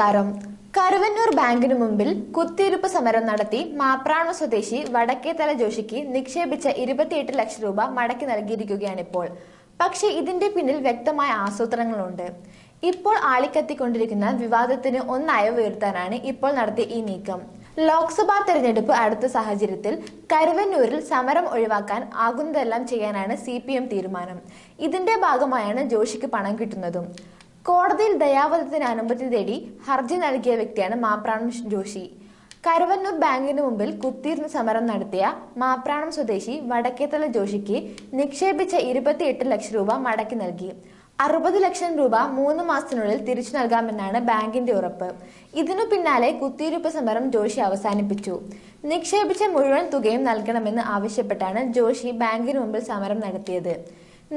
നമസ്കാരം. കരുവന്നൂർ ബാങ്കിനു മുമ്പിൽ കുത്തിയിരുപ്പ് സമരം നടത്തി മാപ്രാണ സ്വദേശി വടക്കേത്തല ജോഷിക്ക് നിക്ഷേപിച്ച ഇരുപത്തിയെട്ട് ലക്ഷം രൂപ മടക്കി നൽകിയിരിക്കുകയാണിപ്പോൾ. പക്ഷേ ഇതിന്റെ പിന്നിൽ വ്യക്തമായ ആസൂത്രണങ്ങളുണ്ട്. ഇപ്പോൾ ആളിക്കത്തിക്കൊണ്ടിരിക്കുന്ന വിവാദത്തിന് ഒന്നയവ് ഉയർത്താനാണ് ഇപ്പോൾ നടത്തിയ ഈ നീക്കം. ലോക്സഭാ തെരഞ്ഞെടുപ്പ് അടുത്ത സാഹചര്യത്തിൽ കരുവന്നൂരിൽ സമരം ഒഴിവാക്കാൻ ആകുന്നതെല്ലാം ചെയ്യാനാണ് സി തീരുമാനം. ഇതിന്റെ ഭാഗമായാണ് ജോഷിക്ക് പണം കിട്ടുന്നതും. കോടതിയിൽ ദയാവധത്തിന് അനുമതി തേടി ഹർജി നൽകിയ വ്യക്തിയാണ് മാപ്രാണം ജോഷി. കരുവന്നൂർ ബാങ്കിന് മുമ്പിൽ കുത്തിയിരുന്ന് സമരം നടത്തിയ മാപ്രാണം സ്വദേശി വടക്കേത്തല ജോഷിക്ക് നിക്ഷേപിച്ച ഇരുപത്തിയെട്ട് ലക്ഷം രൂപ മടക്കി നൽകി. അറുപത് ലക്ഷം രൂപ മൂന്ന് മാസത്തിനുള്ളിൽ തിരിച്ചു നൽകാമെന്നാണ് ബാങ്കിന്റെ ഉറപ്പ്. ഇതിനു പിന്നാലെ കുത്തിയിരുപ്പ് സമരം ജോഷി അവസാനിപ്പിച്ചു. നിക്ഷേപിച്ച മുഴുവൻ തുകയും നൽകണമെന്ന് ആവശ്യപ്പെട്ടാണ് ജോഷി ബാങ്കിന് മുമ്പിൽ സമരം നടത്തിയത്.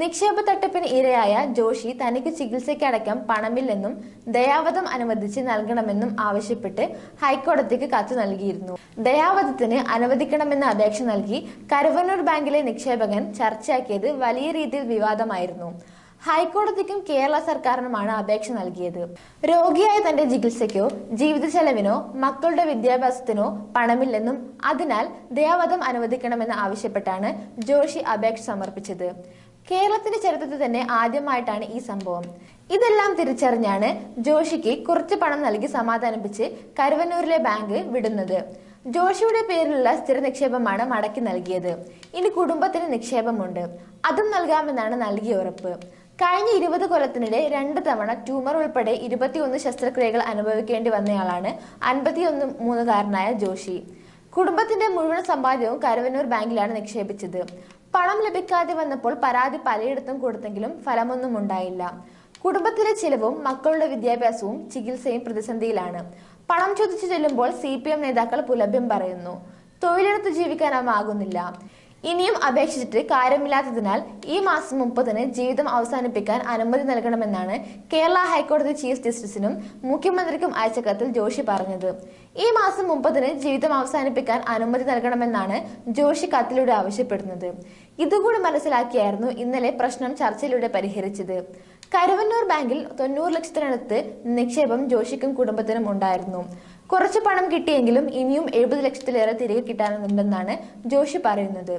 നിക്ഷേപ തട്ടിപ്പിന് ഇരയായ ജോഷി തനിക്ക് ചികിത്സയ്ക്കടക്കം പണമില്ലെന്നും ദയാവധം അനുവദിച്ച് നൽകണമെന്നും ആവശ്യപ്പെട്ട് ഹൈക്കോടതിക്ക് കത്ത് നൽകിയിരുന്നു. ദയാവധത്തിന് അനുവദിക്കണമെന്ന അപേക്ഷ നൽകി കരുവന്നൂർ ബാങ്കിലെ നിക്ഷേപകൻ ചർച്ചയാക്കിയത് വലിയ രീതിയിൽ വിവാദമായിരുന്നു. ഹൈക്കോടതിക്കും കേരള സർക്കാരിനുമാണ് അപേക്ഷ നൽകിയത്. രോഗിയായ തന്റെ ചികിത്സയ്ക്കോ ജീവിത ചെലവിനോ മക്കളുടെ വിദ്യാഭ്യാസത്തിനോ പണമില്ലെന്നും അതിനാൽ ദയാവധം അനുവദിക്കണമെന്ന് ആവശ്യപ്പെട്ടാണ് ജോഷി അപേക്ഷ സമർപ്പിച്ചത്. കേരളത്തിന്റെ ചരിത്രത്തിൽ തന്നെ ആദ്യമായിട്ടാണ് ഈ സംഭവം. ഇതെല്ലാം തിരിച്ചറിഞ്ഞാണ് ജോഷിക്ക് കുറച്ച് പണം നൽകി സമാധാനിപ്പിച്ച് കരുവന്നൂരിലെ ബാങ്ക് വിടുന്നത്. ജോഷിയുടെ പേരിലുള്ള സ്ഥിര നിക്ഷേപമാണ് മടക്കി നൽകിയത്. ഇനി കുടുംബത്തിന് നിക്ഷേപമുണ്ട്. അതും നൽകാമെന്നാണ് നൽകിയ ഉറപ്പ്. കഴിഞ്ഞ ഇരുപത് കൊല്ലത്തിനിടെ രണ്ട് തവണ ട്യൂമർ ഉൾപ്പെടെ ഇരുപത്തിയൊന്ന് ശസ്ത്രക്രിയകൾ അനുഭവിക്കേണ്ടി വന്നയാളാണ് അൻപത്തിയൊന്ന് മൂന്നുകാരനായ ജോഷി. കുടുംബത്തിന്റെ മുഴുവൻ സമ്പാദ്യവും കരുവന്നൂർ ബാങ്കിലാണ് നിക്ഷേപിച്ചത്. പണം ലഭിക്കാതെ വന്നപ്പോൾ പരാതി പലയിടത്തും കൊടുത്തെങ്കിലും ഫലമൊന്നും ഉണ്ടായില്ല. കുടുംബത്തിലെ ചിലവും മക്കളുടെ വിദ്യാഭ്യാസവും ചികിത്സയും പ്രതിസന്ധിയിലാണ്. പണം ചോദിച്ചു ചെല്ലുമ്പോൾ സി പി എം നേതാക്കൾ പുലഭ്യം പറയുന്നു. തൊഴിലെടുത്ത് ജീവിക്കാനാകുന്നില്ല ഇനിയും അപേക്ഷിച്ചിട്ട് കാര്യമില്ലാത്തതിനാൽ ഈ മാസം മുപ്പതിന് ജീവിതം അവസാനിപ്പിക്കാൻ അനുമതി നൽകണമെന്നാണ് കേരള ഹൈക്കോടതി ചീഫ് ജസ്റ്റിസിനും മുഖ്യമന്ത്രിക്കും അയച്ച കത്തിൽ ജോഷി പറഞ്ഞത്. ഈ മാസം മുപ്പതിന് ജീവിതം അവസാനിപ്പിക്കാൻ അനുമതി നൽകണമെന്നാണ് ജോഷി കത്തിലൂടെ ആവശ്യപ്പെടുന്നത്. ഇതുകൂടി മനസ്സിലാക്കിയായിരുന്നു ഇന്നലെ പ്രശ്നം ചർച്ചയിലൂടെ പരിഹരിച്ചത്. കരുവന്നൂർ ബാങ്കിൽ തൊണ്ണൂറ് ലക്ഷത്തിനടുത്ത് നിക്ഷേപം ജോഷിക്കും കുടുംബത്തിനും ഉണ്ടായിരുന്നു. കുറച്ച് പണം കിട്ടിയെങ്കിലും ഇനിയും എഴുപത് ലക്ഷത്തിലേറെ തിരികെ കിട്ടാനുണ്ടെന്നാണ് ജോഷി പറയുന്നത്.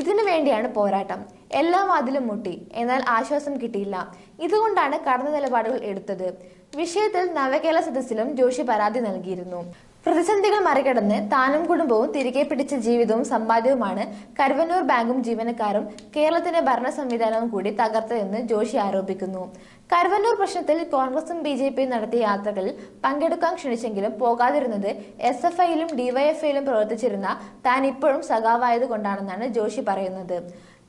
ഇതിനു വേണ്ടിയാണ് പോരാട്ടം. എല്ലാ വാതിലും മുട്ടി. എന്നാൽ ആശ്വാസം കിട്ടിയില്ല. ഇതുകൊണ്ടാണ് കടന്ന നിലപാടുകൾ എടുത്തത്. വിഷയത്തിൽ നവകേരള സദസ്സിലും ജോഷി പരാതി നൽകിയിരുന്നു. പ്രതിസന്ധികൾ മറികടന്ന് താനും കുടുംബവും തിരികെ പിടിച്ച ജീവിതവും സമ്പാദ്യവുമാണ് കരുവന്നൂർ ബാങ്കും ജീവനക്കാരും കേരളത്തിന്റെ ഭരണ സംവിധാനവും കൂടി തകർത്തതെന്ന് ജോഷി ആരോപിക്കുന്നു. കരുവന്നൂർ പ്രശ്നത്തിൽ കോൺഗ്രസും ബി ജെ പിയും നടത്തിയ യാത്രകളിൽ പങ്കെടുക്കാൻ ക്ഷണിച്ചെങ്കിലും പോകാതിരുന്നത് എസ് എഫ് ഐയിലും ഡിവൈഎഫ്ഐയിലും പ്രവർത്തിച്ചിരുന്ന താൻ ഇപ്പോഴും സഖാവായത് കൊണ്ടാണെന്നാണ് ജോഷി പറയുന്നത്.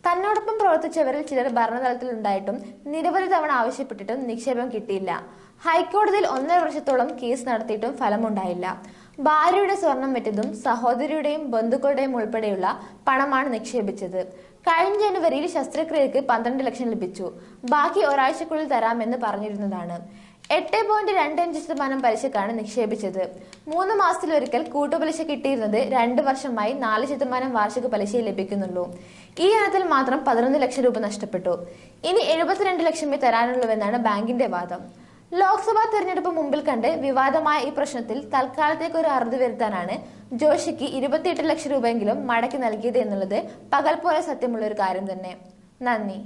തന്നോടൊപ്പം പ്രവർത്തിച്ചവരിൽ ചിലർ ഭരണതലത്തിൽ ഉണ്ടായിട്ടും നിരവധി തവണ ആവശ്യപ്പെട്ടിട്ടും നിക്ഷേപം കിട്ടിയില്ല. ഹൈക്കോടതിയിൽ ഒന്നര വർഷത്തോളം കേസ് നടത്തിയിട്ടും ഫലമുണ്ടായില്ല. ഭാര്യയുടെ സ്വർണം വെറ്റതും സഹോദരിയുടെയും ബന്ധുക്കളുടെയും ഉൾപ്പെടെയുള്ള പണമാണ് നിക്ഷേപിച്ചത്. കഴിഞ്ഞ ജനുവരിയിൽ ശസ്ത്രക്രിയക്ക് പന്ത്രണ്ട് ലക്ഷം ലഭിച്ചു. ബാക്കി ഒരാഴ്ചക്കുള്ളിൽ തരാമെന്ന് പറഞ്ഞിരുന്നതാണ്. എട്ട് പോയിന്റ് രണ്ട് അഞ്ച് ശതമാനം പലിശക്കാണ് നിക്ഷേപിച്ചത്. മൂന്ന് മാസത്തിലൊരിക്കൽ കൂട്ടുപലിശ കിട്ടിയിരുന്നത് രണ്ട് വർഷമായി നാല് ശതമാനം വാർഷിക പലിശയെ ലഭിക്കുന്നുള്ളൂ. ഈ ഇനത്തിൽ മാത്രം പതിനൊന്ന് ലക്ഷം രൂപ നഷ്ടപ്പെട്ടു. ഇനി എഴുപത്തിരണ്ട് ലക്ഷമേ തരാനുള്ളൂവെന്നാണ് ബാങ്കിന്റെ വാദം. ലോക്സഭാ തെരഞ്ഞെടുപ്പ് മുമ്പിൽ കണ്ട് വിവാദമായ ഈ പ്രശ്നത്തിൽ തൽക്കാലത്തേക്ക് ഒരു അറുതി വരുത്താനാണ് ജോഷിക്ക് ഇരുപത്തിയെട്ട് ലക്ഷം രൂപയെങ്കിലും മടക്കി നൽകിയത് എന്നുള്ളത് പകൽ പോലെ സത്യമുള്ള ഒരു കാര്യം തന്നെ. നന്ദി.